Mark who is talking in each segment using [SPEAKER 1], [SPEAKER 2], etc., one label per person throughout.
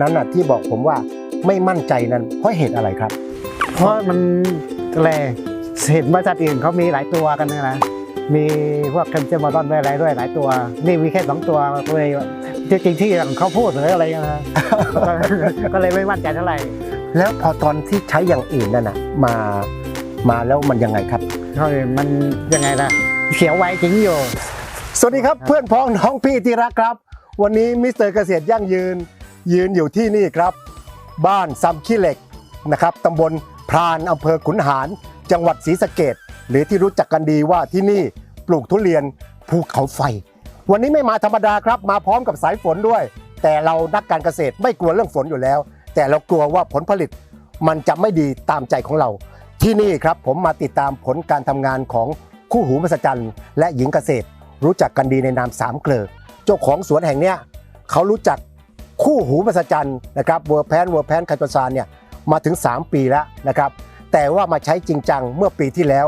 [SPEAKER 1] นั้นน่ะที่บอกผมว่าไม่มั่นใจนั้นเพราะเหตุอะไรครับ
[SPEAKER 2] เพราะมันแหละเห็นบริษัทอื่นเขามีหลายตัวกันนะนะมีพวกแคมเจอร์มาดอนด้วยอะไรด้วยหลายตัว นี่มีแค่สองตัวก็เลยจริงๆที่เขาพูดหรืออะไรกันนะก็ก็เลยไม่มั่นใจเท่าไหร่
[SPEAKER 1] แล้วพอตอนที่ใช้อย่างอื่นนั่นน่ะมามาแล้วมันยังไงครับ
[SPEAKER 2] เขาเลยมันยังไงล่ะเขียวไวจริงอยู่
[SPEAKER 1] สวัสดีครับเพื่อนพ้องน้องพี่ที่รักครับ วันนี้มิสเตอร์เกษตรยั่งยืน ยืนอยู่ที่นี่ครับ บ้านซัมขี้เหล็กนะครับตำบลพรานอำเภอขุนหาร จังหวัดศรีสะเกดหรือที่รู้จักกันดีว่าที่นี่ปลูกทุเรียนภูเขาไฟ วันนี้ไม่มาธรรมดาครับ มาพร้อมกับสายฝนด้วย แต่เรานักการเกษตรไม่กลัวเรื่องฝนอยู่แล้ว แต่เรากลัวว่าผลผลิตมันจะไม่ดีตามใจของเรา ที่นี่ครับผมมาติดตามผลการทำงานของคู่หูมหัศจรรย์และหญิงเกษตร รู้จักกันดีในนามสามเกลือเจ้าของสวนแห่งเนี้ยเขารู้จัก คู่หูมหัศจรรย์นะครับเวอร์แพนเวอร์แพนไคโตซานเนี่ยมาถึง 3 ปีแล้วนะครับ แต่ว่ามาใช้จริงจังเมื่อปีที่แล้ว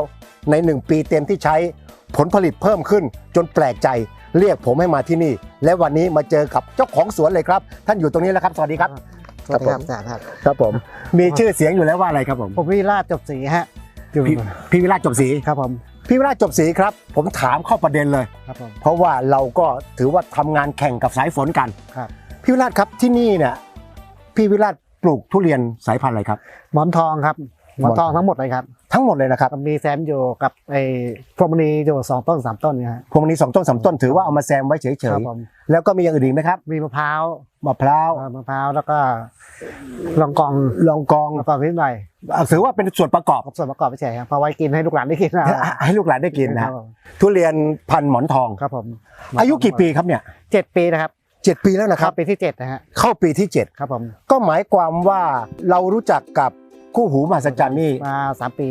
[SPEAKER 1] ใน 1 ปีเต็มที่ใช้ผลผลิตเพิ่มขึ้นจนแปลกใจเรียกผมให้มาที่นี่ และวันนี้มาเจอกับเจ้าของสวนเลยครับ ท่านอยู่ตรงนี้แล้วครับ สวัสดีครับ
[SPEAKER 2] สวัสดีครับ
[SPEAKER 1] ครับผม
[SPEAKER 2] อาจารย์ครับ
[SPEAKER 1] ครับผม มีชื่อเสียงอยู่แล้วว่าอะไรครับผม
[SPEAKER 2] ผมวิราชจบสีฮะอยู่
[SPEAKER 1] พี่พี่วิราชจบศรี
[SPEAKER 2] ครับผม
[SPEAKER 1] พี่วิราชจบศรีครับ ผมถามเข้าประเด็นเลย
[SPEAKER 2] ครับผม
[SPEAKER 1] เพราะว่าเราก็ถือว่าทำงานแข่งกับสายฝนกัน
[SPEAKER 2] ครับ
[SPEAKER 1] พี่วิราชครับที่นี่เนี่ยพี่วิราชปลูกทุเรียนสายพันธุ์อะไรครับ
[SPEAKER 2] หมอนทองครับ หมอนทองทั้งหมดเลยครับ
[SPEAKER 1] ทั้งหมดเลยนะครับ
[SPEAKER 2] ก็มีแซมอยู่กับไอ้พวงมณีอยู่สองต้นสามต้นเนี่ยฮะ
[SPEAKER 1] พวงนี้สองต้นสามต้นถือว่าเอามาแซมไว้เฉ
[SPEAKER 2] ค
[SPEAKER 1] ย
[SPEAKER 2] รับผม
[SPEAKER 1] ๆแล้วก็มีอย่างอื่นอีกไหมครับ
[SPEAKER 2] มีมะพร้าว
[SPEAKER 1] มะพร้าว
[SPEAKER 2] เอ่อมะพร้าวแล้วก็ลองกอง
[SPEAKER 1] ลองกอง
[SPEAKER 2] แล้วก็นิดหน่อย
[SPEAKER 1] อะถือว่าเป็นส่วนประกอบ
[SPEAKER 2] กับส่วนประกอบไปเฉยครับพอไว้กินให้ลูกหลานได้กินนะ
[SPEAKER 1] ให้ลูกหลานได้กิน
[SPEAKER 2] ค
[SPEAKER 1] นะ
[SPEAKER 2] รับผม
[SPEAKER 1] ทุเรียนพันธุ์หมอนทอง
[SPEAKER 2] ครับผม
[SPEAKER 1] อายุกี่ปีครับเนี่ย
[SPEAKER 2] เจ็ดปีนะครับ
[SPEAKER 1] เจ็ดปีแล้วนะค
[SPEAKER 2] ครั
[SPEAKER 1] รั
[SPEAKER 2] บบปีที่เจ็ดนะฮะ
[SPEAKER 1] เข้าปีที่เจ็ด
[SPEAKER 2] ครับผม
[SPEAKER 1] ก็หมายความว่าเรารู้จักกับคู่หูมหัศจรรย์นี่
[SPEAKER 2] มาสามปี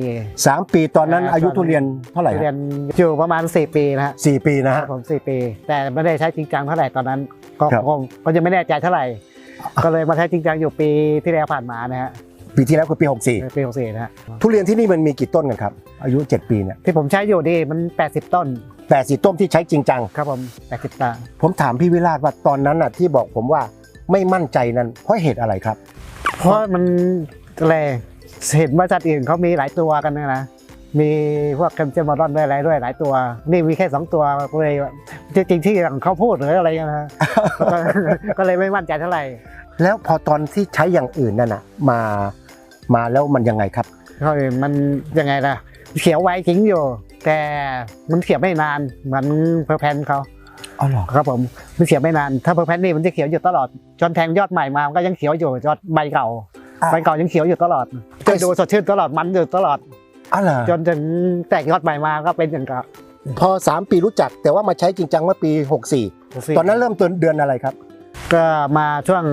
[SPEAKER 1] สามปีตอนนั้น
[SPEAKER 2] อ่า
[SPEAKER 1] อายุทุเรียนเท่าไหร่
[SPEAKER 2] เรียนอยู่ประมาณสี่ปีนะฮะ
[SPEAKER 1] สี่ปีนะ
[SPEAKER 2] ค
[SPEAKER 1] ฮะ
[SPEAKER 2] รับผมสี่ปี แต่ไม่ได้ใช้จริงจังเท่าไหร่ตอนนั้นก็
[SPEAKER 1] ครับ
[SPEAKER 2] ก็ก็ยังไม่แน่ใจเท่าไหร่ ก็เลยมาใช้จริงจังอยู่ปีที่แล้วผ่านมานะฮะ
[SPEAKER 1] ปีที่แล้วคือปี
[SPEAKER 2] ปีหกสี่นะฮะ
[SPEAKER 1] 64ทุเรียนที่นี่มันมีกี่ต้นกันครับ อายุ 7 ปีเนี่ย
[SPEAKER 2] ที่ผมใช้อยู่นี่มัน 80 ต้น
[SPEAKER 1] แปดสิบต้นที่ใช้จริงจัง
[SPEAKER 2] ครับผม80ตา
[SPEAKER 1] ผมถามพี่วิราชว่าตอนนั้นน่ะที่บอกผมว่าไม่มั่นใจนั้นเพราะเหตุอะไรครับ
[SPEAKER 2] เพราะมันอะไรเห็นบริษัทอื่นเขามีหลายตัวกันนะนะมีพวกแคมเจอร์มาดอนด้วยอะไรด้วยหลายตัว นี่มีแค่สองตัวก็เลยจริงๆที่เขาพูดหรืออะไรกันนะก็ก็เลยไม่มั่นใจเท่าไหร่
[SPEAKER 1] แล้วพอตอนที่ใช้อย่างอื่นนั่นน่ะมามาแล้วมันยังไงครับ
[SPEAKER 2] เขาเลยมันยังไงล่ะ เขียวไวจริงอยู่ แต่มันเขียวไม่นานเหมือนเพอร์แพนเขา
[SPEAKER 1] อ๋อเหรอ
[SPEAKER 2] ครับผมมันเขียวไม่นานถ้าเพอร์แพนนี่มันจะเขียวอยู่ตลอดจนแทงยอดใหม่มามันก็ยังเขียวอยู่ยอดใบเก่า
[SPEAKER 1] อะ
[SPEAKER 2] ใบเก่ายังเขียวอยู่ตลอด
[SPEAKER 1] แต่
[SPEAKER 2] จะดูสดชื่นตลอดมันอยู่ตลอด
[SPEAKER 1] อ๋อเหรอ
[SPEAKER 2] จนถึงแตกยอดใหม่มาก็เป็นอย่างกับ
[SPEAKER 1] พอ 3 ปีรู้จักแต่ว่ามาใช้จริงจังเมื่อปี 64 ตอนนั้นเริ่มต้นเดือนอะไรครับ
[SPEAKER 2] ก็มาช่วง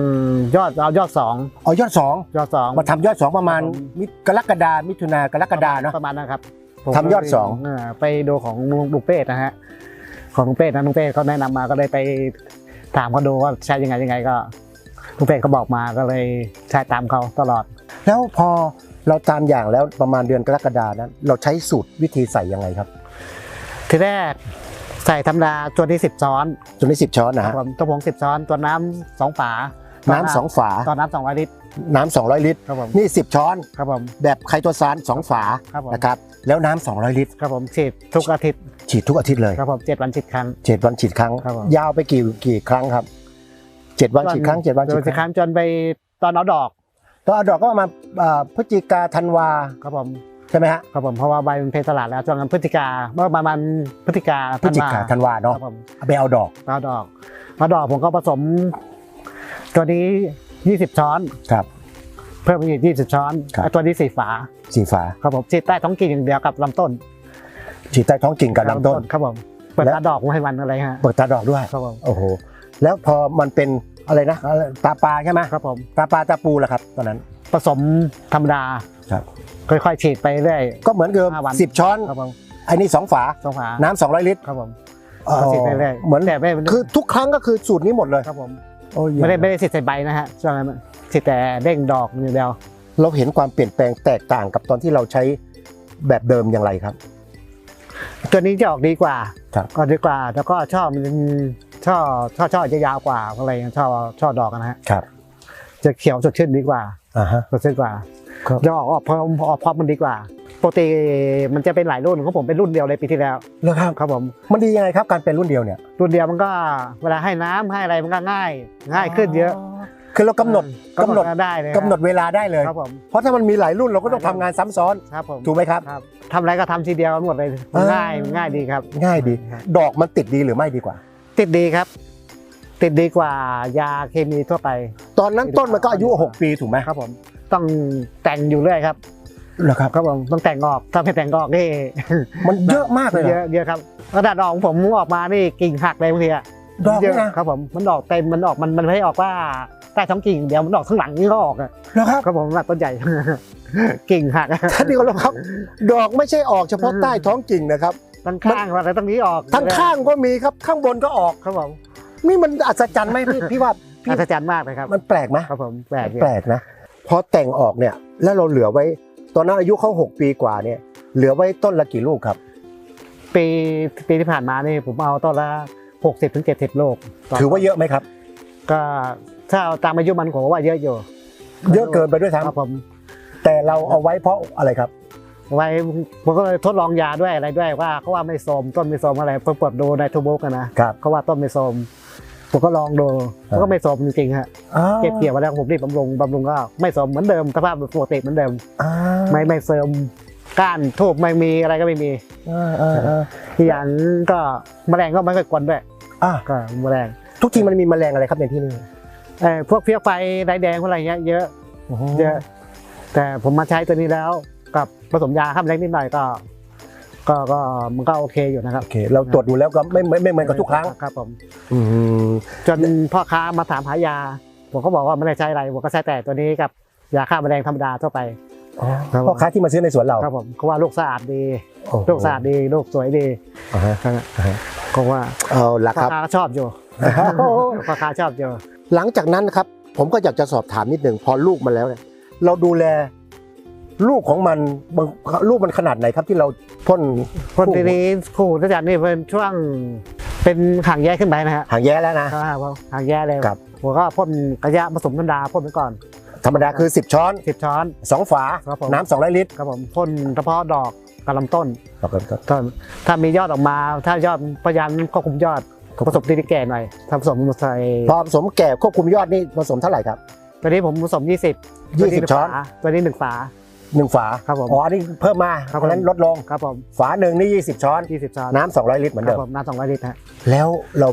[SPEAKER 2] ยอดเอายอดสอง
[SPEAKER 1] อ๋อยอด
[SPEAKER 2] ยอดสอง
[SPEAKER 1] 2มาทำยอด2ประมาณ
[SPEAKER 2] ครับผม
[SPEAKER 1] มิกรกฎามิถุนากรกฎาเนาะ
[SPEAKER 2] ประมาณนั้นครับผม
[SPEAKER 1] ทำยอดสอง
[SPEAKER 2] เไปดูของลุงลุงเป้นะฮะของลุงเป้นะลุงเป้เขาแนะนำมาก็เลยไปถามเขาดูว่าใช้ยังไงยังไงก็ลุงเป้เขาบอกมาก็เลยใช้ตามเขาตลอด
[SPEAKER 1] แล้วพอเราตามอย่างแล้วประมาณเดือนกรกฎานั้น เราใช้สูตรวิธีใส่ยังไงครับ
[SPEAKER 2] ทีแรก ใส่ธรรมดาตัวที่สิบช้อน
[SPEAKER 1] จนได้สิบช้อนนะ
[SPEAKER 2] ครั
[SPEAKER 1] ฮะ
[SPEAKER 2] บผมตัวผงสิบช้อน ตัวน้ำสองฝา
[SPEAKER 1] น้ำสองฝา
[SPEAKER 2] ตัวน้ำสองร้อยลิตร
[SPEAKER 1] น้ำ200ลิตร
[SPEAKER 2] ครับผม
[SPEAKER 1] นี่ 10 ช้อน
[SPEAKER 2] ครับผม
[SPEAKER 1] แบบไคโตซาน2ฝา
[SPEAKER 2] ครับผม
[SPEAKER 1] นะครับแล้วน้ำ200ลิตร
[SPEAKER 2] ครับผมฉีดทุกอาทิตย์
[SPEAKER 1] ฉีดทุกอาทิตย์เลย
[SPEAKER 2] ครับผมเจ็ดวันฉีดครั้ง
[SPEAKER 1] เจ็ดวันฉีดครั้ง
[SPEAKER 2] ครับผม
[SPEAKER 1] ยาวไปกี่กี่ครั้งครับเจ็ดวันฉีดครั้งเจ็ดวัน
[SPEAKER 2] โด
[SPEAKER 1] ฉี
[SPEAKER 2] ย
[SPEAKER 1] ด
[SPEAKER 2] ฉีด
[SPEAKER 1] ค
[SPEAKER 2] ค
[SPEAKER 1] รั้
[SPEAKER 2] รั้
[SPEAKER 1] ง
[SPEAKER 2] งจนไปตอนเอาดอก
[SPEAKER 1] ตอนเอาดอกก็ประมาณอ่าพฤศจิกาธันวา
[SPEAKER 2] ครับผม
[SPEAKER 1] ใช่ไหมฮะ
[SPEAKER 2] ครับผมเพราะว่าใบมันเพลตลาดแล้วช่วงนั้นพฤศจิกาเมื่อประมาณพฤศจิกา
[SPEAKER 1] พฤศจิกาธันวา
[SPEAKER 2] ค
[SPEAKER 1] เนาะ
[SPEAKER 2] รับผม
[SPEAKER 1] เอาไปเอาดอก
[SPEAKER 2] เอาดอกเอาดอกผมก็ผสม ตัวนี้ยี่สิบช้อน
[SPEAKER 1] ครับ
[SPEAKER 2] เพิ่มไปอีกยี่สิบช้อน
[SPEAKER 1] ครับ
[SPEAKER 2] ไอ้ตัวนี้สี่ฝา
[SPEAKER 1] สีฟ้า
[SPEAKER 2] ครับผมฉีดใต้ท้องกิ่งอย่างเดียวกับลำต้น
[SPEAKER 1] ฉีดใต้ท้องกิ่งกับลำต้น
[SPEAKER 2] ครับผมเปิด
[SPEAKER 1] และ
[SPEAKER 2] ตาดอกมาให้มันอะไรฮะ
[SPEAKER 1] เปิดตาดอกด้วย
[SPEAKER 2] ครับผม
[SPEAKER 1] โอ้โหแล้วพอมันเป็นอะไรนะอะไรตาปลาใช่ไหม
[SPEAKER 2] ครับผม
[SPEAKER 1] ตาปลาตาปูล่ะครับตอนนั้น
[SPEAKER 2] ผสมธรรมดา
[SPEAKER 1] ครับ
[SPEAKER 2] ค่อยๆฉีดไปเรื่อย
[SPEAKER 1] ก็เหมือนเดิม
[SPEAKER 2] ห้าวัน
[SPEAKER 1] สิบช้อน
[SPEAKER 2] ครับผม
[SPEAKER 1] ไอ้นี่สองฝา
[SPEAKER 2] สองฝา
[SPEAKER 1] น้ำสองร้อยลิตร
[SPEAKER 2] ครับผม
[SPEAKER 1] อ๋อ
[SPEAKER 2] ก็ฉีดไปเรื่อย
[SPEAKER 1] เหมือน
[SPEAKER 2] แต่ไม่
[SPEAKER 1] คือทุกครั้งก็คือสูตรนี้หมดเลย
[SPEAKER 2] ครับผม
[SPEAKER 1] โอ้ย
[SPEAKER 2] ไม่ได้ไม่ได้ฉีดใส่ใบนะฮะช่วงนั้นฉีดแต่เด้งดอกอย่างเดียว
[SPEAKER 1] เราเห็นความเปลี่ยนแปลงแตกต่างกับตอนที่เราใช้แบบเดิมอย่างไรครับ
[SPEAKER 2] ตัวนี้จะออกดีกว่า
[SPEAKER 1] ครับ
[SPEAKER 2] ออกดีกว่า แล้วก็ช่อมันช่อช่อช่อจะยาวกว่าอะไรอย่างเงี้ยช่อช่อดอกนะฮะ
[SPEAKER 1] ครับ
[SPEAKER 2] จะเขียวสดชื่นดีกว่า
[SPEAKER 1] อ่าฮะ
[SPEAKER 2] สดชื่นกว่า
[SPEAKER 1] ครับ
[SPEAKER 2] จะออกออกพร้อมออกพร้อมมันดีกว่าปกติมันจะเป็นหลายรุ่นของผมเป็นรุ่นเดียวเลยปีที่แล้ว
[SPEAKER 1] แล้วครับ
[SPEAKER 2] ครับผม
[SPEAKER 1] มันดียังไงครับการเป็นรุ่นเดียวเนี่ย
[SPEAKER 2] รุ่นเดียวมันก็เวลาให้น้ำให้อะไรมันก็ง่าย ง่ายขึ้นเยอะ
[SPEAKER 1] คือเรากำหนด
[SPEAKER 2] กำ
[SPEAKER 1] กำ
[SPEAKER 2] ห
[SPEAKER 1] ห
[SPEAKER 2] น
[SPEAKER 1] น
[SPEAKER 2] ด
[SPEAKER 1] ด
[SPEAKER 2] ได้เลย
[SPEAKER 1] กำหนดเวลาได้เลย
[SPEAKER 2] ครับผม
[SPEAKER 1] เพราะถ้ามันมีหลายรุ่นเราก็ต้องทำงานซ้ำซ้อน
[SPEAKER 2] ครับผม
[SPEAKER 1] ถูกไหมครับ
[SPEAKER 2] ครับทำอะไรก็ทำทีเดียวหมดเลย
[SPEAKER 1] เออ
[SPEAKER 2] ง่ายง่ายดีครับ
[SPEAKER 1] ง่ายดี
[SPEAKER 2] ครับ
[SPEAKER 1] ดอกมันติดดีหรือไม่ดีกว่า
[SPEAKER 2] ติดดีครับ ติดดีกว่ายาเคมีทั่วไป
[SPEAKER 1] ตอนนั้นต้นมันก็อายุ 6 ปีถูกไหม
[SPEAKER 2] ครับผม ต้องแต่งอยู่เรื่อยครับ
[SPEAKER 1] เหรอครับ
[SPEAKER 2] ครับผมต้องแต่งออกถ้าไม่แต่งออกนี่
[SPEAKER 1] มันเยอะมากเลยเหร
[SPEAKER 2] เย
[SPEAKER 1] อ
[SPEAKER 2] อะเยอะครับกระดาษดอกของผมออกมานี่กิ่งหักเลยบางทีอะ
[SPEAKER 1] ดอก
[SPEAKER 2] เย
[SPEAKER 1] นี่
[SPEAKER 2] อะ
[SPEAKER 1] นะครับ
[SPEAKER 2] ผมมันออกเต็มมันออกมันมันไม่ได้ออกว่าใต้ท้องกิ่งเดียวมันออกข้างหลังนี่ก็ออกอะ
[SPEAKER 1] เหรอครับ
[SPEAKER 2] ครับผมต้นใหญ่กิ่งหัก
[SPEAKER 1] ท่านที่เคารพครับ ดอกไม่ใช่ออกเฉพาะ
[SPEAKER 2] อืม
[SPEAKER 1] ใต้ท้องกิ่งนะครับ
[SPEAKER 2] ตั้งข้างอะไรตั้งนี้ออก
[SPEAKER 1] ทั้งข้างก็มีครับข้างบนก็ออก
[SPEAKER 2] ครับผม
[SPEAKER 1] นี่มันอัศจรรย์ไหมพี่พี่ว่าพี่
[SPEAKER 2] อัศจรรย์มากเลยครับ
[SPEAKER 1] มันแปลกไหม
[SPEAKER 2] ครับผมแปลกดี
[SPEAKER 1] แปลกนะ พอแต่งออกเนี่ยแล้วเราเหลือไว้ ตอนนั้นอายุเขา6ปีกว่าเนี่ย เหลือไว้ต้นละกี่ลูกครับ
[SPEAKER 2] ปีปีที่ผ่านมานี่ผมเอาต้นละหกสิบถึงเจ็ดสิบโลก
[SPEAKER 1] ถือว่าเยอะไหมครับ
[SPEAKER 2] ก็ถ้าเอาตามอายุมันผมว่าเยอะอยู่
[SPEAKER 1] เยอะเกินไปด้วย
[SPEAKER 2] ครับ
[SPEAKER 1] ซ้ำ
[SPEAKER 2] ผม
[SPEAKER 1] แต่เราเอาไว้เพราะอะไรครับ
[SPEAKER 2] ไว้ผมก็เลยทดลองยาด้วยอะไรด้วยว่าเขาว่าไม่โทรมต้นไม่โทรมอะไรเพิ่งเปิดดูในทูบุ๊กนะครับเขาว่าต้นไม่โทรม ผมก็ลองดู
[SPEAKER 1] ครับ
[SPEAKER 2] มันก็ไม่โทรมจริงๆฮะเก็บเกี่ยวมาแล้วผมรีบบำรุงบำรุงก็ไม่โทรมเหมือนเดิมสภาพปกติเหมือนเดิม
[SPEAKER 1] อ่า
[SPEAKER 2] ไม่ไม่เสริมก้านทูบไม่มีอะไรก็ไม่มี
[SPEAKER 1] อ่าอ่าอ่า
[SPEAKER 2] อีกอย่างก็แมลงก็ไม่ค่อยกวนด้วย
[SPEAKER 1] อ่า
[SPEAKER 2] ก็แมลง
[SPEAKER 1] ทุกทีมันมีแมลงอะไรครับในที่นี่
[SPEAKER 2] เอ่อพวกเพี้ยไฟไรแดงพวกอะไรเงี้ยเยอะเยอะ แต่ผมมาใช้ตัวนี้แล้วกับผสมยาข้ามแรงนิดหน่อยก็ ก็ก็มันก็โอเคอยู่นะครับ
[SPEAKER 1] โอเค เราตรวจดูแล้วก็ไม่ไม่ไม่เหมือนกับทุกครั้ง
[SPEAKER 2] ครับผม
[SPEAKER 1] อืม
[SPEAKER 2] จนพ่อค้ามาถามหายา ผมก็บอกว่าไม่ได้ใช้อะไรผมก็ใช้แต่ตัวนี้กับยาฆ่าแมลงธรรมดาทั่วไปครับ
[SPEAKER 1] พ่อค้าที่มาซื้อในสวนเรา
[SPEAKER 2] ครับผมเขาว่าลูกสะอาดดี
[SPEAKER 1] โอ้โห
[SPEAKER 2] ลูกสะอาดดีลูกสวยดี
[SPEAKER 1] อ่าฮะ
[SPEAKER 2] ครับ
[SPEAKER 1] อ่าฮะ
[SPEAKER 2] ก็ว่า
[SPEAKER 1] เอาละ
[SPEAKER 2] พ่อ
[SPEAKER 1] ครับ
[SPEAKER 2] ค้าก็ชอบอยู่พ่อค้าชอบอยู่
[SPEAKER 1] หลังจากนั้นนะครับผมก็อยากจะสอบถามนิดหนึ่งพอลูกมันแล้วเนี่ยเราดูแล ลูกของมันบางลูกมันขนาดไหนครับที่เราพ่น
[SPEAKER 2] คนทีนี้คู่ที่จัดนี่เป็นช่วงเป็นห่างแยกขึ้นไปนะฮะ
[SPEAKER 1] หางแย้แล้วนะ
[SPEAKER 2] ครับห่างแยกเลย
[SPEAKER 1] ครับ
[SPEAKER 2] ผมก็พ่นกระยะผสมธรรมดาพ่นไปก่อน
[SPEAKER 1] ธรรมดาคือ 10 ช้อน
[SPEAKER 2] สิบช้อน
[SPEAKER 1] 2 ฝา
[SPEAKER 2] ครับผม
[SPEAKER 1] น้ำ200ลิตร
[SPEAKER 2] ครับผมพ่นเฉพาะดอกกับลำต้น
[SPEAKER 1] ครับครับ
[SPEAKER 2] ต้น ถ้ามียอดออกมา ถ้ายอดพยายามควบคุมยอดผสมที่แก่หน่อยถ้าผสมใส่
[SPEAKER 1] พอผสมแก่ควบคุมยอดนี่ผสมเท่าไหร่ครับ
[SPEAKER 2] ตัวนี้ผมผสม 20
[SPEAKER 1] 20ช้อน
[SPEAKER 2] ตัวนี้หนึ่งฝา
[SPEAKER 1] 1ฝา
[SPEAKER 2] ครับผม
[SPEAKER 1] อ๋ออันนี้เพิ่มมา
[SPEAKER 2] ครับ
[SPEAKER 1] เพราะฉะนั้นลดลง
[SPEAKER 2] ครับผม
[SPEAKER 1] ฝาหนึ่งนี่ 20 ช้อน
[SPEAKER 2] 20ช้อน
[SPEAKER 1] น้ำ200 ลิตรเหมือน
[SPEAKER 2] ครั
[SPEAKER 1] เดิ
[SPEAKER 2] บ
[SPEAKER 1] ม
[SPEAKER 2] ผมน้ำสองร้อยลิตรฮะ
[SPEAKER 1] แล้วเรา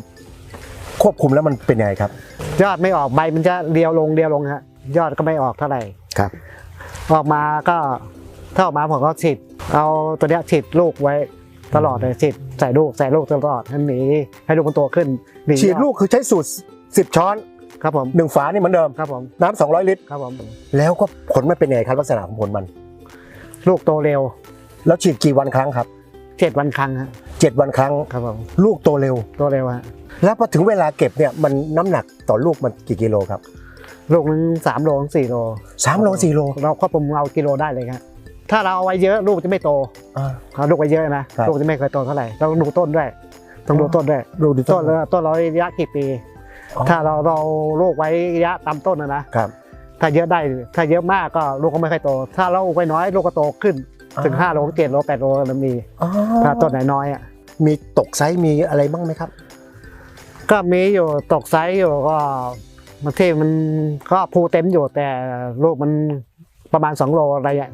[SPEAKER 1] ควบคุมแล้วมันเป็นยังไงครับ
[SPEAKER 2] ยอดไม่ออกใบมันจะเรียวลงเรียวลงฮะยอดก็ไม่ออกเท่าไหร่
[SPEAKER 1] ครับ
[SPEAKER 2] ออกมาก็ถ้าออกมาผมก็ฉีดเอาตัวเนี้ยฉีดลูกไว้ตลอดเลยฉีดใส่ลูกใส่ลูกตลอดให้หนีให้ลูกมันโตขึ้นหนี
[SPEAKER 1] ฉีดลูกคือใช้สูตร 10 ช้อน
[SPEAKER 2] ครับผม
[SPEAKER 1] 1ฝานี่เหมือนเดิม
[SPEAKER 2] ครับผม
[SPEAKER 1] น้ำ200ลิตร
[SPEAKER 2] ครับผม
[SPEAKER 1] แล้วก็ผลมันเป็นยังไงครับลักษณะของผลมัน
[SPEAKER 2] ลูกโตเร็ว
[SPEAKER 1] แล้วฉีดกี่วันครั้งครับ
[SPEAKER 2] เจ็ดวันครั้งฮะ
[SPEAKER 1] เจ็ดวันครั้ง
[SPEAKER 2] ครับผม
[SPEAKER 1] ลูกโตเร็ว
[SPEAKER 2] โตเร็วฮะ
[SPEAKER 1] แล้วพอถึงเวลาเก็บเนี่ยมันน้ำหนักต่อลูกมันกี่กิโลครับ
[SPEAKER 2] ลูกนึงสามโลถึงสี่โล
[SPEAKER 1] สามโลสี่โล
[SPEAKER 2] เราควบคุมเอากิโลได้เลยครับถ้าเราเอาไว้เยอะลูกจะไม่โต
[SPEAKER 1] อ่า
[SPEAKER 2] เอาลูกไว้เยอะนะครับ ลูกจะไม่เคยโตเท่าไหร่ต้องดูต้นด้วยต้องดูต้นด้วย
[SPEAKER 1] ดูดิ
[SPEAKER 2] ต้นแล้วต้นเราระยะกี่ปี
[SPEAKER 1] อ๋อ
[SPEAKER 2] ถ้าเราเราลูกไว้ระยะตามต้นนะนะครับ ถ้าเยอะได้ถ้าเยอะมากก็ลูกก็ไม่ค่อยโต ถ้าเราไว้น้อยลูกก็โตขึ้น ถึงห้าโลเจ็ดโลแปดโลมันมี
[SPEAKER 1] อ๋อ
[SPEAKER 2] ถ้าต้นไหนน้อยอะ
[SPEAKER 1] มีตกไซส์มีอะไรบ้างไหมครับ
[SPEAKER 2] ก็มีอยู่ตกไซส์อยู่ก็บางทีมันก็ภูเต็มอยู่แต่ลูกมันประมาณ 2 โลอะไรอย่าง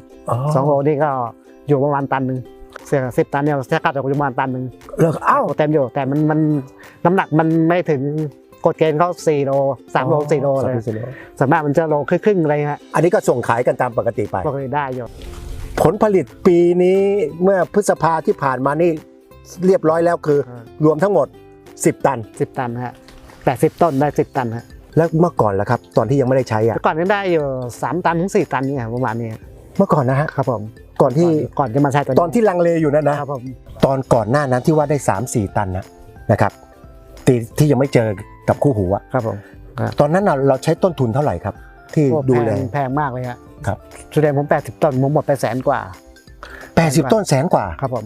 [SPEAKER 2] สองโลนี่ก็อยู่ประมาณตันหนึ่งเสียสิบตันเนี่ยจะกัดออกประมาณตันหนึ่ง
[SPEAKER 1] แล้วอ้าว
[SPEAKER 2] ภูเต็มอยู่แต่มันมันน้ำหนักมันไม่ถึง กฎเกณฑ์เขาสี่โลสามโลสี่โลเลย
[SPEAKER 1] สามสี่โล
[SPEAKER 2] ส่วนมากมันจะโลครึ่งๆอะไรฮะ
[SPEAKER 1] อันนี้ก็ส่งขายกันตามปกติไป
[SPEAKER 2] ก็เลยได้อยู่
[SPEAKER 1] ผลผลิตปีนี้เมื่อพฤษภาที่ผ่านมานี่เรียบร้อยแล้วคือ รวมทั้งหมด 10 ตัน
[SPEAKER 2] สิบตันฮะแปดสิบต้นได้สิบตันฮะ
[SPEAKER 1] แล้วเมื่อก่อนล่ะครับ ตอนที่ยังไม่ได้ใช้อะ
[SPEAKER 2] แต่ก่อนนี้ได้อยู่สามตันถึงสี่ตันเนี่ยประมาณนี้
[SPEAKER 1] เมื่อก่อนนะฮะ
[SPEAKER 2] ครับผม
[SPEAKER 1] ก่อนที่
[SPEAKER 2] ก่อนจะมาใช้ตัวนี้
[SPEAKER 1] ตอนที่ลังเลอยู่นั่นนะ
[SPEAKER 2] ครับผม
[SPEAKER 1] ตอนก่อนหน้านั้นที่ว่าได้3 4ตันนะนะครับตีที่ยังไม่เจอ กับคู่หูอะ
[SPEAKER 2] ครับผม
[SPEAKER 1] ตอนนั้นน่ะเราใช้ต้นทุนเท่าไหร่ครับ ที่
[SPEAKER 2] โอ้
[SPEAKER 1] ดูแล
[SPEAKER 2] พงแพงมากเลยฮะ
[SPEAKER 1] ครับ
[SPEAKER 2] ชุดแดงผมแปดสิบต้นผมหมดไปแสนกว่า
[SPEAKER 1] 80ต้นแสนกว่า
[SPEAKER 2] ครับผม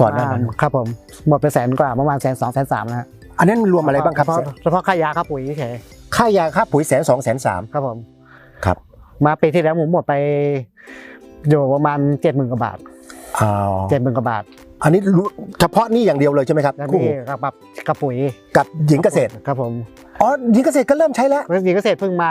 [SPEAKER 1] ก่อนหน้านั้น
[SPEAKER 2] ครับผมหมดไปแสนกว่าประมาณแสนสองแสนสามนะฮะ
[SPEAKER 1] อันนั้นรวมอะไรบ้างครับ
[SPEAKER 2] เฉพาะเฉพาะค่ายาค่าปุ๋ยเฉย
[SPEAKER 1] ค่ายาค่าปุ๋ยแสนสองแสนสาม
[SPEAKER 2] ครับผม
[SPEAKER 1] ครับ
[SPEAKER 2] มาปีที่แล้วผมหมดไปอยู่ประมาณเจ็ดหมื่นกว่าบาท
[SPEAKER 1] อ๋อ
[SPEAKER 2] เจ็ดหมื่นกว่าบาท
[SPEAKER 1] อันนี้รู้เฉพาะนี่อย่างเดียวเลยใช่ไหมครับ
[SPEAKER 2] แล้ว
[SPEAKER 1] คู่
[SPEAKER 2] นี่
[SPEAKER 1] หู
[SPEAKER 2] กับแบบกับปุ๋ย
[SPEAKER 1] กับหญิงเกษตร
[SPEAKER 2] ครับผม
[SPEAKER 1] อ๋อหญิงเกษตรก็เริ่มใช้แล้ว
[SPEAKER 2] แล้วหญิงเกษตรเพิ่งมา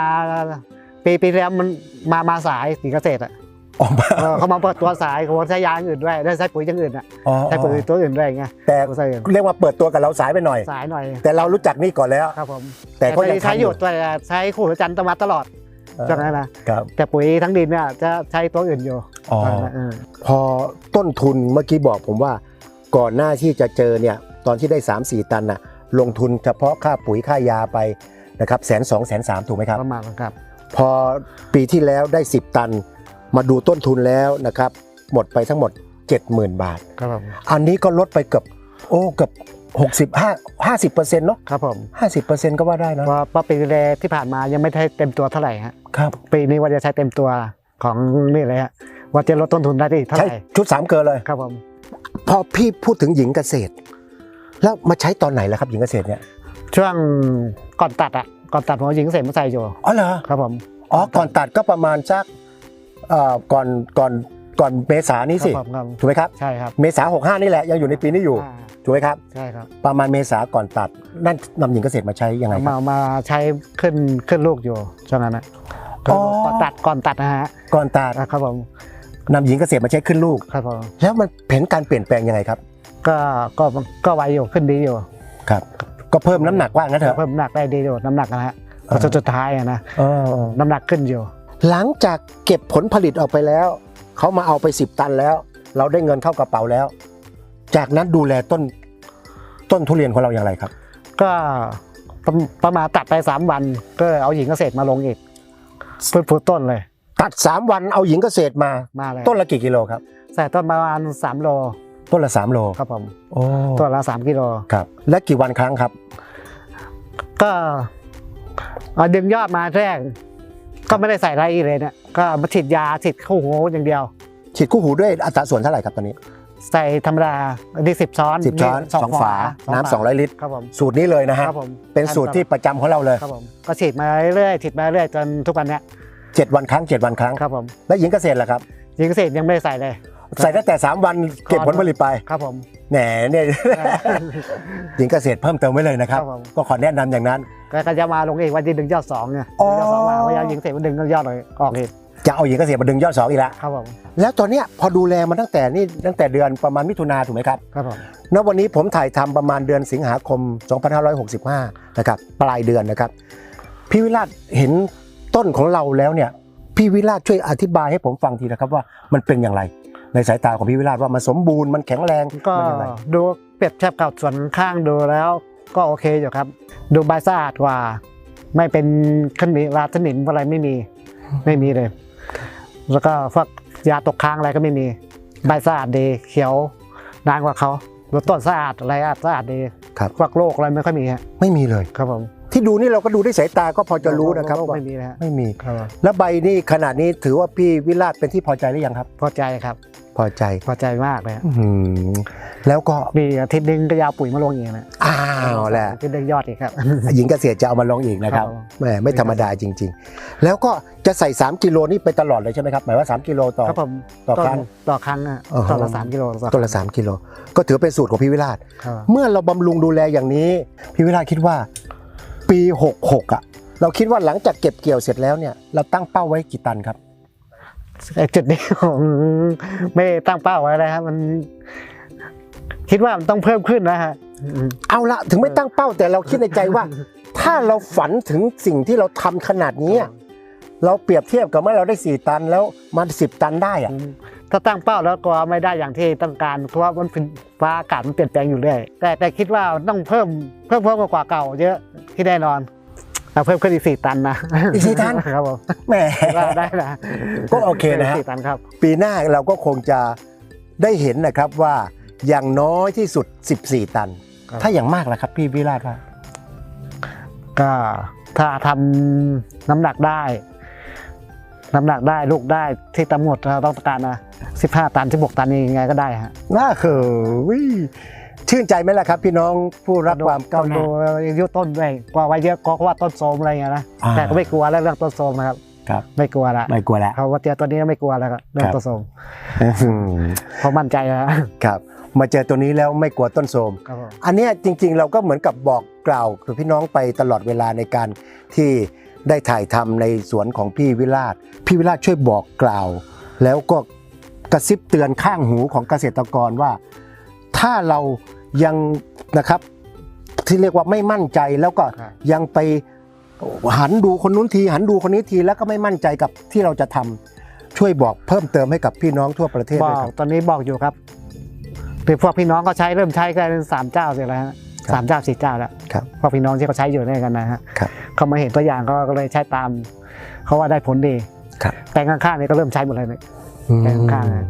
[SPEAKER 2] ปีปีที่แล้วมันมามาสายหญิงเกษตรอะ
[SPEAKER 1] ออกมา
[SPEAKER 2] เออเขามาเปิดตัวสายเขาใช้ยาอย่างอื่นด้วยได้ใช้ปุ๋ยอย่างอื่นอะ
[SPEAKER 1] อ๋อ
[SPEAKER 2] ใช้ปุ๋ยตัวอื่นด้วยไง
[SPEAKER 1] แต่
[SPEAKER 2] ใช้อื่น
[SPEAKER 1] เรียกว่าเปิดตัวกับเราสายไปหน่อย
[SPEAKER 2] สายหน่อย
[SPEAKER 1] แต่เรารู้จักนี่ก่อนแล้ว
[SPEAKER 2] ครับผม
[SPEAKER 1] แต่ก็ยัง
[SPEAKER 2] ใช้
[SPEAKER 1] ทำ
[SPEAKER 2] อยู่ตัวใช้คู่หูจันทร์ตะวัดตลอดช่วงนั้นนะครับแต่ปุ๋ยทั้งดินเนี่ยจะใช้ตัวอื่นอยู่
[SPEAKER 1] อ๋อ
[SPEAKER 2] ตอนนั้นเออ
[SPEAKER 1] พอต้นทุนเมื่อกี้บอกผมว่าก่อนหน้าที่จะเจอเนี่ยตอนที่ได้ 3 4 ตันน่ะลงทุนเฉพาะค่าปุ๋ยค่ายาไปนะครับแสนสองแสนสามถูกไหมครับ
[SPEAKER 2] ประมาณนั้นครับ
[SPEAKER 1] พอปีที่แล้วได้ 10 ตัน มาดูต้นทุนแล้วนะครับ หมดไปทั้งหมด 70,000 บาท
[SPEAKER 2] ครับผม
[SPEAKER 1] อันนี้ก็ลดไปเกือบโอ้เกือบ65 50เปอร์เซ็นต์เนาะ
[SPEAKER 2] ครับผม
[SPEAKER 1] 50เปอร์เซ็นต์ก็ว่าได้นะ
[SPEAKER 2] เพราะเพราะปีที่ผ่านมายังไม่ได้เต็มตัวเท่าไหร่ฮะ
[SPEAKER 1] ครับ
[SPEAKER 2] ปีนี้ว่าจะใช้เต็มตัวของนี่เลยฮะ ว่าจะลดต้นทุนได้ที่เท่า
[SPEAKER 1] ใช้
[SPEAKER 2] ไหร่
[SPEAKER 1] ชุด3เกินเลย
[SPEAKER 2] ครับผม
[SPEAKER 1] พอพี่พูดถึงหญิงเกษตร แล้วมาใช้ตอนไหนแล้วครับหญิงเกษตรเนี่ย
[SPEAKER 2] ช่วงก่อนตัดอะก่อนตัดผมเอาหญิงเกษตรมาใส่อยู่
[SPEAKER 1] อ๋อเหรอ
[SPEAKER 2] ครับผม
[SPEAKER 1] อ๋อก่อนตัดก็ประมาณสักเอ่อก่อนก่อนก่อนเมษานี้สิ
[SPEAKER 2] ครับผมครับ
[SPEAKER 1] ถูกไหมครับ
[SPEAKER 2] ใช่ครับ
[SPEAKER 1] เมษาหกห้านี่แหละยังอยู่ในปีนี้อยู่
[SPEAKER 2] อ่า
[SPEAKER 1] ถูกไหมครับ
[SPEAKER 2] ใช่ครับ
[SPEAKER 1] ประมาณเมษาก่อนตัดนั่นนำหญิงเกษตรมาใช้ยังไงค
[SPEAKER 2] มา
[SPEAKER 1] รับ
[SPEAKER 2] มาใช้ขึ้นขึ้นลูกอยู่ช่วงนั้นนะ
[SPEAKER 1] อ๋อ
[SPEAKER 2] ก่อนตัดก่อนตัดนะฮะ
[SPEAKER 1] ก่อนตัด
[SPEAKER 2] ครับผม
[SPEAKER 1] นำหญิงเกษตรมาใช้ขึ้นลูก
[SPEAKER 2] ครับผม
[SPEAKER 1] แล้วมันเห็นการเปลี่ยนแปลงยังไงครับ
[SPEAKER 2] ก็ก็ก็ไวอยู่ขึ้นดีอยู่
[SPEAKER 1] ครับ ก็เพิ่มน้ำหนักว่างั้นเถอะ
[SPEAKER 2] เพิ่มน้ำหนักได้ดีอยู่น้ำหนักนะฮะพอ
[SPEAKER 1] อ่า
[SPEAKER 2] สุดท้ายอะนะ
[SPEAKER 1] อ๋อ
[SPEAKER 2] น้ำหนักขึ้นอยู่
[SPEAKER 1] หลังจากเก็บผลผลิตออกไปแล้ว เขามาเอาไป 10 ตันแล้ว เราได้เงินเข้ากระเป๋าแล้ว จากนั้นดูแลต้นต้นทุเรียนของเราอย่างไรครับ
[SPEAKER 2] ก็ประประมาณตัดไปสามวัน ก็เอาหญิงเกษตรมาลงอีกฟื้นฟูต้นเลย
[SPEAKER 1] ตัด3วันเอาหญิงเกษตรมา
[SPEAKER 2] มาเลย
[SPEAKER 1] ต้นละกี่กิโลครับ
[SPEAKER 2] ใส่ต้นประมาณสามโล
[SPEAKER 1] ต้นละ3โล
[SPEAKER 2] ครับผม
[SPEAKER 1] โอ้
[SPEAKER 2] ต้นละสามกิโล
[SPEAKER 1] ครับ และกี่วันครั้งครับ
[SPEAKER 2] ก็เอาดึงยอดมาแรก ก็ไม่ได้ใส่อะไรอีกเลยเนี่ยก็มาฉีดยาฉีดคู่หูอย่างเดียว
[SPEAKER 1] ฉีดคู่หูด้วยอัตราส่วนเท่าไหร่ครับตอนนี้
[SPEAKER 2] ใส่ธรรมดาอันนี้สิบช้อน
[SPEAKER 1] 10ช้อน
[SPEAKER 2] สอง
[SPEAKER 1] สอง
[SPEAKER 2] ฝา
[SPEAKER 1] ฝา น้ำ200ลิตร
[SPEAKER 2] ครับผม
[SPEAKER 1] สูตรนี้เลยนะฮะ
[SPEAKER 2] ครับผม
[SPEAKER 1] เป็นสูตรที่ประจำของเราเลย
[SPEAKER 2] ครับผมก็ฉีดมาเรื่อยๆฉีดมาเรื่อยจนทุกวันเนี้ย
[SPEAKER 1] 7วันครั้ง7วันครั้ง
[SPEAKER 2] ครับผม
[SPEAKER 1] และหญิงเกษตรล่ะครับ
[SPEAKER 2] หญิงเกษตรยังไม่ได้ใส่เลย
[SPEAKER 1] ใส่ตั้งแต่ 3 วันเก็บผลผลิตไป
[SPEAKER 2] ครับผม
[SPEAKER 1] แหนเนี่ยหญิงเกษตรเพิ่มเติมไว้เลยนะครับ
[SPEAKER 2] ครับผม
[SPEAKER 1] ก็ขอแนะนำอย่างนั้น
[SPEAKER 2] ก็ก็จะมาลงอีกวันที่ดึงยอดสองเนี่ย
[SPEAKER 1] อ๋อ
[SPEAKER 2] ดึงยอดสองมาพยายามหญิงเกษตรมันดึงยอดเลยออกอีก
[SPEAKER 1] จะเอาหญิงเกษตรมาดึงยอดสองอีกแล้ว
[SPEAKER 2] ครับผม
[SPEAKER 1] แล้วตอนเนี้ยพอดูแลมาตั้งแต่นี่ตั้งแต่เดือนประมาณมิถุนาถูกไหมครับ
[SPEAKER 2] ครับผม
[SPEAKER 1] ณวันนี้ผมถ่ายทำประมาณเดือนสิงหาคม 2565 นะครับ ปลายเดือนนะครับ พี่วิราชเห็น ต้นของเราแล้วเนี่ยพี่วิราชช่วยอธิบายให้ผมฟังทีนะครับว่ามันเป็นอย่างไร ในสายตาของพี่วิราชว่ามันสมบูรณ์มันแข็งแรง
[SPEAKER 2] ก็
[SPEAKER 1] มันอย่างไร
[SPEAKER 2] ดูเปรียบเทียบกับส่วนข้างดูแล้วก็โอเคอยู่ครับ ดูใบสะอาดกว่า ไม่เป็นขึ้นมีราสนิมอะไรไม่มีไม่มีเลย แล้วก็พวกยาตกค้างอะไรก็ไม่มี ใบสะอาดดีเขียวนานกว่าเขารถต้นสะอาดอะไรสะอาดดี
[SPEAKER 1] ครับ
[SPEAKER 2] พวกโรคอะไรไม่ค่อยมีฮะ
[SPEAKER 1] ไม่มีเลย
[SPEAKER 2] ครับผม
[SPEAKER 1] ที่ดูนี่เราก็ดูด้วยสายตาก็พอจะรู้นะครับ
[SPEAKER 2] โรค
[SPEAKER 1] ว่า
[SPEAKER 2] ไม่มีนะฮะ
[SPEAKER 1] ไม่มี
[SPEAKER 2] ครับผม
[SPEAKER 1] แล้วใบนี่ขนาดนี้ถือว่าพี่วิราชเป็นที่พอใจหรือยังครับ
[SPEAKER 2] พอใจครับ
[SPEAKER 1] พอใจ
[SPEAKER 2] พอใจมากเลยฮะ
[SPEAKER 1] อื้อหือแล้วก็
[SPEAKER 2] มีอาทิตย์หนึงก็ยาวปุ๋ยมาลงเองนะ
[SPEAKER 1] อ้าวแหละ
[SPEAKER 2] ที่ดึงยอดอีกครับ
[SPEAKER 1] หญิงเกษตรจะเอามาลงอีกนะครับ
[SPEAKER 2] ครับผม
[SPEAKER 1] แหมไม่ธรรมดาจริง ๆ แล้วก็จะใส่ 3กิโลนี่ไปตลอดเลยใช่ไหมครับหมายว่า3กิโลต่อ
[SPEAKER 2] ครับผม
[SPEAKER 1] ต่อครั้ง
[SPEAKER 2] ต่อครั้งอะ
[SPEAKER 1] อ๋อ
[SPEAKER 2] ต่อละสามกิโลต่อ
[SPEAKER 1] ต้นละ3กิโลก็ถือเป็นสูตรของพี่วิราช
[SPEAKER 2] ครับ
[SPEAKER 1] เมื่อเราบำรุงดูแลอย่างนี้ พี่วิราชคิดว่า ปี 66อะเราคิดว่าหลังจากเก็บเกี่ยวเสร็จแล้วเนี่ยเราตั้งเป้าไว้กี่ตันครับ
[SPEAKER 2] ไอ้จุดนี้ผมไม่ได้ตั้งเป้าไว้เลยครับ มัน คิดว่ามันต้องเพิ่มขึ้นนะฮะอืม
[SPEAKER 1] เอาละถึงไม่ตั้งเป้าแต่เราคิดในใจว่า ถ้าเราฝันถึงสิ่งที่เราทำขนาดนี้อะ เราเปรียบเทียบกับเมื่อเราได้ 4 ตันแล้วมา10 ตันได้อะ
[SPEAKER 2] ถ้าตั้งเป้าแล้วก็ไม่ได้อย่างที่ต้องการเพราะว่ามันเป็นฟ้าอากาศมันเปลี่ยนแปลงอยู่เรื่อยแต่แต่คิดว่าต้องเพิ่มเพิ่มเพิ่มกว่าเก่า เยอะที่แน่นอนเอาเพิ่มขึ้นอีกสี่ตันนะ
[SPEAKER 1] อีกสี่ตัน
[SPEAKER 2] ครับผม
[SPEAKER 1] แหม
[SPEAKER 2] ว่าได้นะ
[SPEAKER 1] ก็โอเคนะฮะ
[SPEAKER 2] สี่ตันครับ
[SPEAKER 1] ปีหน้าเราก็คงจะได้เห็นนะครับว่าอย่างน้อยที่สุด 14 ตัน
[SPEAKER 2] ครับ
[SPEAKER 1] ถ้าอย่างมากล่ะครับ พี่วิราชว่า
[SPEAKER 2] ก็ถ้าทำน้ำหนักได้ น้ำหนักได้ลูกได้ที่ตำรวจเราต้องการนะสิบห้าตันสิบหกตันนี่ยังไงก็ได้ฮะ
[SPEAKER 1] น่าเขยชื่นใจไหมล่ะครับ พี่น้องผู้รักความก้าวหน้า
[SPEAKER 2] ดูอายุต้นด้วยกว่าไว้เยอะก็ว่าต้นโทรมอะไรอย่างเงี้ยนะ
[SPEAKER 1] อ่า
[SPEAKER 2] แต่ก็ไม่กลัวแล้วเรื่องต้นโทรมนะครับ
[SPEAKER 1] ครับ
[SPEAKER 2] ไม่กลัวละ
[SPEAKER 1] ไม่กลัวแล้ว
[SPEAKER 2] เขาว่าเตียตัวนี้ไม่กลัวแล้วครับเรื่อง
[SPEAKER 1] ครับ
[SPEAKER 2] ต้นโทรม
[SPEAKER 1] อืม
[SPEAKER 2] เพราะมั่นใจแล้ว
[SPEAKER 1] ครับ มาเจอตัวนี้แล้วไม่กลัวต้นโทรม
[SPEAKER 2] ครับผม
[SPEAKER 1] อันเนี้ยจริงๆเราก็เหมือนกับบอกกล่าวกับพี่น้องไปตลอดเวลาในการที่ ได้ถ่ายทำในสวนของพี่วิราช พี่วิราชช่วยบอกกล่าว แล้วก็กระซิบเตือนข้างหูของเกษตรกรว่า ถ้าเรายังนะครับที่เรียกว่าไม่มั่นใจแล้วก็
[SPEAKER 2] ครับ
[SPEAKER 1] ยังไปหันดูคนนู้นที หันดูคนนี้ทีแล้วก็ไม่มั่นใจกับที่เราจะทำช่วยบอกเพิ่มเติมให้กับพี่น้องทั่วประเทศ
[SPEAKER 2] บ
[SPEAKER 1] ด้
[SPEAKER 2] อ
[SPEAKER 1] วย
[SPEAKER 2] ก
[SPEAKER 1] ครับ
[SPEAKER 2] ตอนนี้บอกอยู่ครับเป็นพวกพี่น้องก็ใช้เริ่มใช้กันสามเจ้าเสร็จแล้วฮะ
[SPEAKER 1] ครับ
[SPEAKER 2] สามเจ้าสี่เจ้าแล้ว
[SPEAKER 1] ครับ
[SPEAKER 2] พวกพี่น้องที่เขาใช้อยู่ด้วยกันนะฮะ
[SPEAKER 1] ครับ
[SPEAKER 2] เขามาเห็นตัวอย่างก็เลยใช้ตาม เขาว่าได้ผลดี
[SPEAKER 1] ครับ
[SPEAKER 2] แปลงข้างๆนี่ก็เริ่มใช้หมดเลยเนี่ยแปลงข้างๆนะ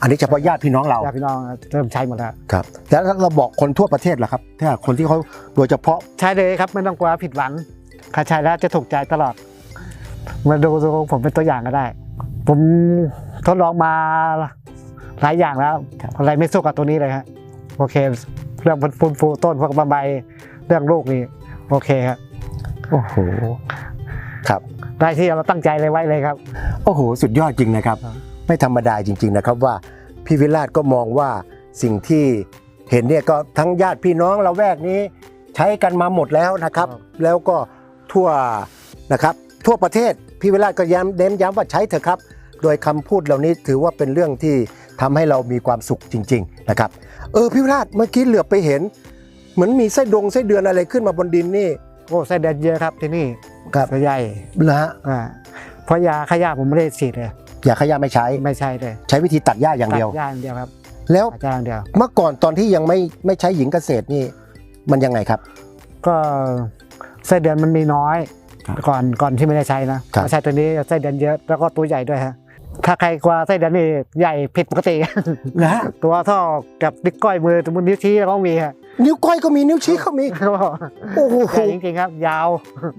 [SPEAKER 1] อันนี้เฉพาะญาติพี่น้องเรา
[SPEAKER 2] ญาติพี่น้องเริ่มใช้หมดแล้ว
[SPEAKER 1] ครับแล้วเราบอกคนทั่วประเทศเหรอครับถ้าคนที่เขาโดยเฉพาะ
[SPEAKER 2] ใช้เลยครับไม่ต้องกลัวผิดหวังใครใช้แล้วจะถูกใจตลอด มาดูดูผมเป็นตัวอย่างก็ได้ ผมทดลองมาหลายอย่างแล้ว
[SPEAKER 1] ครับ
[SPEAKER 2] อะไรไม่สู้กับตัวนี้เลยฮะโอเค เรื่องฟูนฟูต้นพวกใบใบเรื่องลูกนี่โอเคครับ
[SPEAKER 1] โอ้โหครับ
[SPEAKER 2] ได้ที่เราตั้งใจเลยไว้เลยครับ
[SPEAKER 1] โอ้โห สุดยอดจริงนะครับ
[SPEAKER 2] ครับ
[SPEAKER 1] ไม่ธรรมดาจริง ๆ นะครับว่าพี่วิราชก็มองว่าสิ่งที่เห็นเนี่ยก็ทั้งญาติพี่น้องเราแวกนี้ ใช้กันมาหมดแล้วนะครับ แล้วก็ทั่วนะครับทั่วประเทศพี่วิราชก็ย้ำเน้นย้ำว่าใช้เถอะครับ โดยคำพูดเหล่านี้ถือว่าเป็นเรื่องที่ ทำให้เรามีความสุขจริง ๆ นะครับ เออพี่วิราชเมื่อกี้เหลือบไปเห็น เหมือนมีไส้ดงไส้เดือนอะไรขึ้นมาบนดินนี่
[SPEAKER 2] โอ้ไส้เดือนเยอะครับที่นี่
[SPEAKER 1] ครับ
[SPEAKER 2] ไส้ใหญ่
[SPEAKER 1] นะฮะ
[SPEAKER 2] อ่าเพราะยาขยะผมไม่ได้ฉีดเลย
[SPEAKER 1] อย่าขยะไม่ใช้
[SPEAKER 2] ไม่ใช่เลย
[SPEAKER 1] ใช้วิธีตัดหญ้าอย่างเดียว
[SPEAKER 2] ตัดยาอย่างเดียวครับ
[SPEAKER 1] แล้ว
[SPEAKER 2] ตัดยาอย่างเดียว
[SPEAKER 1] เมื่อก่อนตอนที่ยังไม่ไม่ใช้หญิงเกษตรนี่มันยังไงครับ
[SPEAKER 2] ก็ไส้เดือนมันมีน้อย
[SPEAKER 1] ครับ
[SPEAKER 2] ก่อนก่อนที่ไม่ได้ใช้นะครับมาใช้ตัวนี้ไส้เดือนเยอะแล้วก็ตัวใหญ่ด้วยฮะ ถ้าใครกลัว่าไส้เดือนนี่ใหญ่ผิดปกติ
[SPEAKER 1] นะฮะ
[SPEAKER 2] ตัวเท่ากับนิ้วก้อยมือตัวมือนิ้วชี้ก็มีฮะ
[SPEAKER 1] นิ้วก้อยก็มีนิ้วชี้ก็มีโอ้โห
[SPEAKER 2] ใหญ่จริงๆครับ ยาว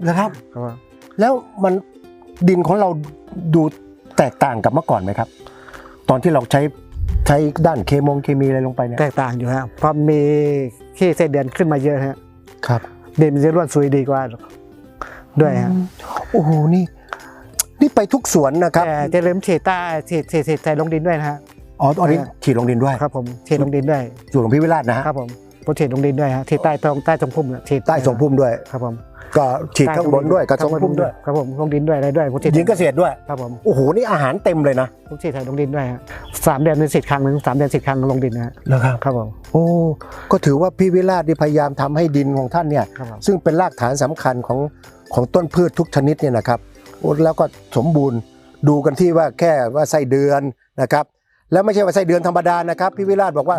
[SPEAKER 1] นะครับ
[SPEAKER 2] ครับ
[SPEAKER 1] แล้วมันดินของเราดูแตกต่างกับเมื่อก่อนไหมครับ ตอนที่เราใช้ใช้ด้านเคมงเคมีอะไรลงไปเนี่ย
[SPEAKER 2] แตกต่างอยู่ฮะเพราะมีขี้ไส้เดือนขึ้นมาเยอะฮะ
[SPEAKER 1] ครับ
[SPEAKER 2] ดินมันจะร่วนซุยดีกว่าด้วยฮะ
[SPEAKER 1] โอ้โหนี่ นี่ไปทุกสวนนะครับ
[SPEAKER 2] แต่จะลืมฉีดใต้ฉีดฉีดฉีดใส่ลงดินด้วยนะฮะ
[SPEAKER 1] อ๋อตอนนี้ฉีดลงดินด้วย
[SPEAKER 2] ครับผมฉีดลงดินด้วย
[SPEAKER 1] ส่วนของพี่วิราชนะฮะ
[SPEAKER 2] ครับผมผมฉีดลงดินด้วยฮะฉีดใต้ตรงใต้ตรงพุ่มเนี่ยฉีด
[SPEAKER 1] ใต้ทรงพุ่มด้วย
[SPEAKER 2] ครับผม
[SPEAKER 1] ก็ฉีดข้างบนด้วยกับทรงพุ่มด้วย
[SPEAKER 2] ครับผมลงดินด้วยอะไรด้วยผมฉีด
[SPEAKER 1] หญิงเกษตรด้วย
[SPEAKER 2] ครับผม
[SPEAKER 1] โอ้โหนี่อาหารเต็มเลยนะ
[SPEAKER 2] ผมฉีดใส่ลงดินด้วยฮะสามเดือนเป็นสิทธิ์ครั้งหนึ่งสามเดือนสิทธิ์ครั้งลงดินนะฮะ
[SPEAKER 1] แล้วครับ
[SPEAKER 2] ครับผม
[SPEAKER 1] โอ้ก็ถือว่าพี่วิราชนี่พยายามทำให้ดินของท่านเนี่ย
[SPEAKER 2] ครับผม
[SPEAKER 1] ซึ่งเป็นรากฐานสำคัญของของต้นพืชทุกชนิดเนี่ยนะครับโอ้ แล้วก็สมบูรณ์ดูกันที่ว่าแค่ว่าไส้เดือนนะครับ แล้วไม่ใช่ว่าไส้เดือนธรรมดานะครับพี่วิราชบอกว่า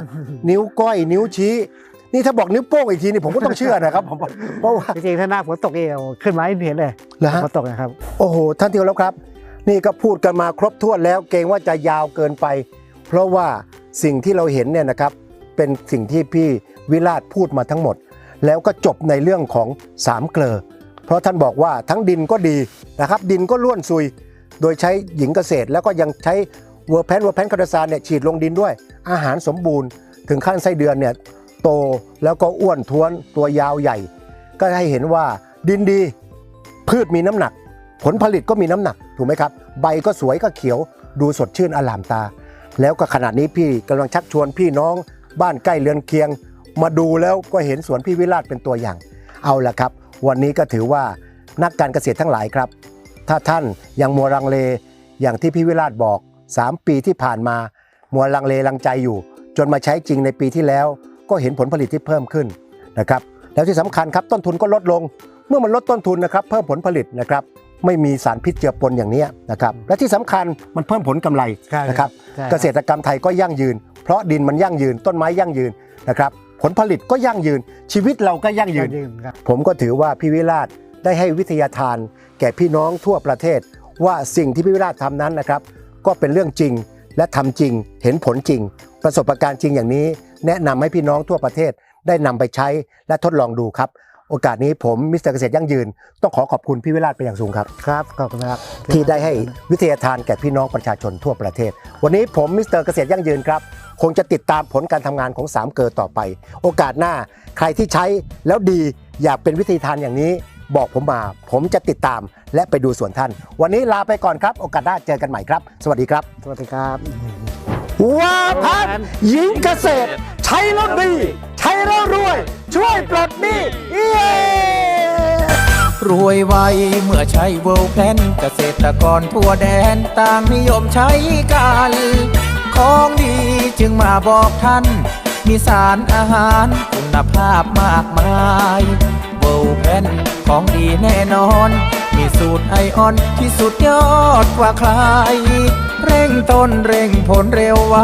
[SPEAKER 1] นิ้วก้อยนิ้วชี้ นี่ถ้าบอกนิ้วโป้งอีกทีนี่ผมก็ต้องเชื่อนะครับผมเพราะว่า
[SPEAKER 2] จริงๆถ้าหน้าฝนตกเองขึ้นมาให้เห็นเลย
[SPEAKER 1] เหรอฮะ
[SPEAKER 2] ฝนตกนะครับ
[SPEAKER 1] โอ้โหท่านที่เคารพครับ นี่ก็พูดกันมาครบถ้วนแล้วเกรงว่าจะยาวเกินไป เพราะว่าสิ่งที่เราเห็นเนี่ยนะครับ เป็นสิ่งที่พี่วิราชพูดมาทั้งหมด แล้วก็จบในเรื่องของสามเกลอ เพราะท่านบอกว่าทั้งดินก็ดีนะครับ ดินก็ล้วนซุย โดยใช้หญิงเกษตร แล้วก็ยังใช้เวอร์แพนเวอร์แพนคาร์ซานเนี่ยฉีดลงดินด้วย อาหารสมบูรณ์ถึงขั้นไส้เดือนเนี่ยโตแล้วก็อ้วนท้วนตัวยาวใหญ่ ก็ให้เห็นว่าดินดีพืชมีน้ำหนัก ผลผลิตก็มีน้ำหนักถูกไหมครับ ใบก็สวยก็เขียวดูสดชื่นอลามตา แล้วก็ขณะนี้พี่กำลังชักชวนพี่น้อง บ้านใกล้เรือนเคียง มาดูแล้วก็เห็นสวนพี่วิราชเป็นตัวอย่าง เอาละครับ วันนี้ก็ถือว่านักการเกษตรทั้งหลายครับ ถ้าท่านยังมัวลังเลอย่างที่พี่วิราชบอก 3 ปีที่ผ่านมา มัวลังเลลังใจอยู่ จนมาใช้จริงในปีที่แล้ว ก็เห็นผลผลิตที่เพิ่มขึ้นนะครับแล้วที่สำคัญครับต้นทุนก็ลดลง เมื่อมันลดต้นทุนนะครับ เพิ่มผลผลิตนะครับไม่มีสารพิษเจือปนอย่างนี้นะครับและที่สำคัญมันเพิ่มผลกำไร
[SPEAKER 2] ใช่
[SPEAKER 1] นะครับ
[SPEAKER 2] ใช่
[SPEAKER 1] เกษตรกรรมไทยก็ยั่งยืน เพราะดินมันยั่งยืนต้นไม้ยั่งยืนนะครับ ผลผลิตก็ยั่งยืน ชีวิตเราก็ยั่งยืน
[SPEAKER 2] ยืน ครับ
[SPEAKER 1] ผมก็ถือว่าพี่วิราชได้ให้วิทยาทาน แก่พี่น้องทั่วประเทศ ว่าสิ่งที่พี่วิราชทำนั้นนะครับ ก็เป็นเรื่องจริงและทำจริง เห็นผลจริง ประสบการณ์จริงอย่างนี้ แนะนำให้พี่น้องทั่วประเทศได้นำไปใช้และทดลองดูครับ โอกาสนี้ผมมิสเตอร์เกษตรยั่งยืน ต้องขอขอบคุณพี่วิราชเป็นอย่างสูงครับ
[SPEAKER 2] ครับ ขอบคุณครับ
[SPEAKER 1] ที่ได้ให้วิทยาทานแก่พี่น้องประชาชนทั่วประเทศ วันนี้ผมมิสเตอร์เกษตรยั่งยืนครับ คงจะติดตามผลการทำงานของ 3 เกอต่อไป โอกาสหน้าใครที่ใช้แล้วดีอยากเป็นวิธีทานอย่างนี้ บอกผมมา ผมจะติดตามและไปดูส่วนท่าน วันนี้ลาไปก่อนครับ โอกาสหน้าเจอกันใหม่ครับ สวัสดีครับ
[SPEAKER 2] สวัสดีครับ
[SPEAKER 1] ว้าพันหญิงเกษตร ใช้แล้วดี ใช้แล้วรวย ช่วยปลดหนี้เย้
[SPEAKER 3] รวยไวเมื่อใช้เวิลด์แพนเกษตรกรทั่วแดนต่างนิยมใช้กันของดี จึงมาบอกท่าน มีสารอาหารคุณภาพมากมายเวลเพนของดีแน่นอน มีสูตรไอออนที่สุดยอดกว่าใคร เร่งต้นเร่งผลเร็วไว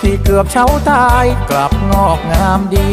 [SPEAKER 3] ที่เกือบเช้าตายกลับงอกงามดี